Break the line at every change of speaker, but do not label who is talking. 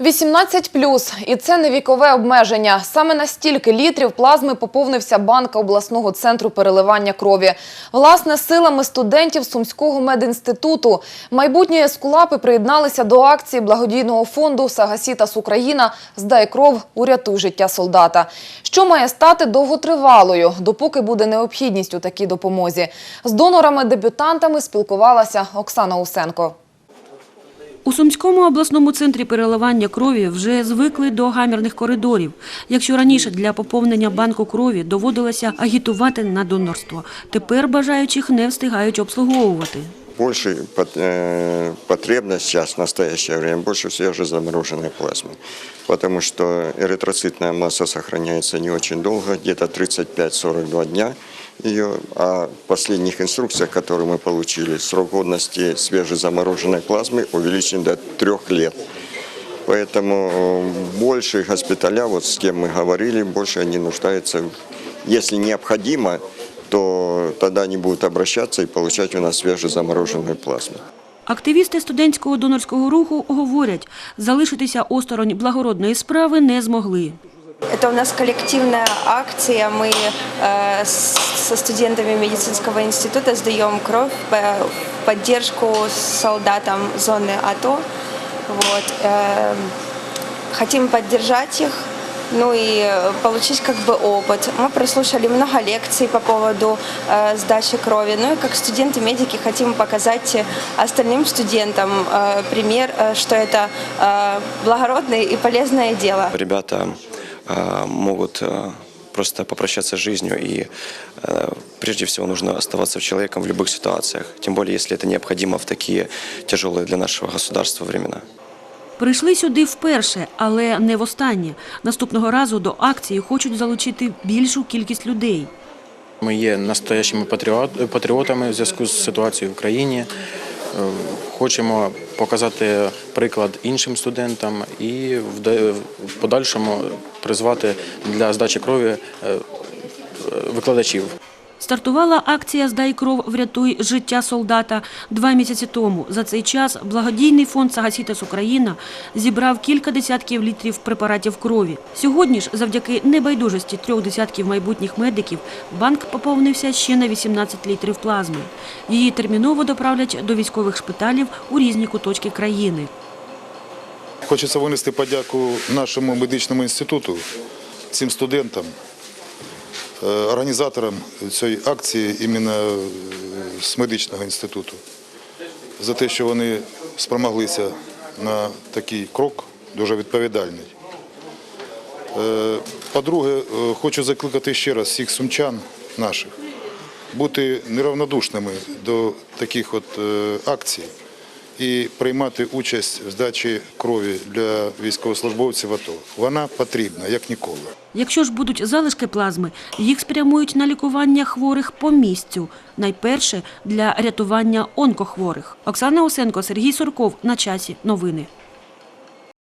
18 плюс, і це не вікове обмеження. Саме на стільки літрів плазми поповнився банк обласного центру переливання крові. Власне, силами студентів Сумського медінституту майбутні ескулапи приєдналися до акції благодійного фонду Сагасітас Україна Здай кров, урятуй життя солдата. Що має стати довготривалою, допоки буде необхідність у такій допомозі. З донорами-дебютантами спілкувалася Оксана Усенко.
У Сумському обласному центрі переливання крові вже звикли до гамірних коридорів. Якщо раніше для поповнення банку крові доводилося агітувати на донорство, тепер бажаючих не встигають обслуговувати.
Больше э, потребность сейчас, в настоящее время, больше всего же замороженной плазмы. Потому что эритроцитная масса сохраняется не очень долго, где-то 35-42 дня ее. А в последних инструкциях, которые мы получили, срок годности свежезамороженной плазмы увеличен до трех лет. Поэтому больше госпиталя, вот с кем мы говорили, больше они нуждаются, если необходимо, то тогда они будут обращаться и получать у нас свежезамороженную плазму.
Активісти студентського донорського руху говорять, залишитися осторонь благородної справи не змогли.
Это у нас коллективная акция. Мы э, с- со студентами медицинского института сдаем кровь по- в поддержку солдатам зоны АТО. Вот. э, хотим поддержать их, ну и э, получить как бы опыт. Мы прослушали много лекций по поводу э, сдачи крови. Ну и как студенты-медики хотим показать э, остальным студентам э, пример, э, что это э, благородное и полезное дело.
ребята э, могут э, просто попрощаться с жизнью, и э, прежде всего нужно оставаться человеком в любых ситуациях, тем более если это необходимо в такие тяжелые для нашего государства времена.
Прийшли сюди вперше, але не востаннє. Наступного разу до акції хочуть залучити більшу кількість людей.
Ми є настоящими патріот- патріотами в зв'язку з ситуацією в країні. Е, Хочемо показати приклад іншим студентам і в подальшому призвати для здачі крові е, е, викладачів.
Стартувала акція Здай кров, врятуй життя солдата два місяці тому. За цей час благодійний фонд Сагасітас Україна зібрав кілька десятків літрів препаратів крові. Сьогодні ж, завдяки небайдужості трьох десятків майбутніх медиків, банк поповнився ще на 18 літрів плазми. Її терміново доправлять до військових шпиталів у різні куточки країни.
Хочеться винести подяку нашому медичному інституту, цим студентам, е, організаторам цієї акції іменно е, з медичного інституту за те, що вони спромоглися на такий крок, дуже відповідальний. Е, По-друге, хочу закликати ще раз всіх сумчан наших бути неравнодушними до таких от акцій і приймати участь в здачі крові для військовослужбовців АТО. Вона потрібна, як ніколи.
Якщо ж будуть залишки плазми, їх спрямують на лікування хворих по місцю. Найперше для рятування онкохворих. Оксана Осенко, Сергій Сурков. На часі. Новини.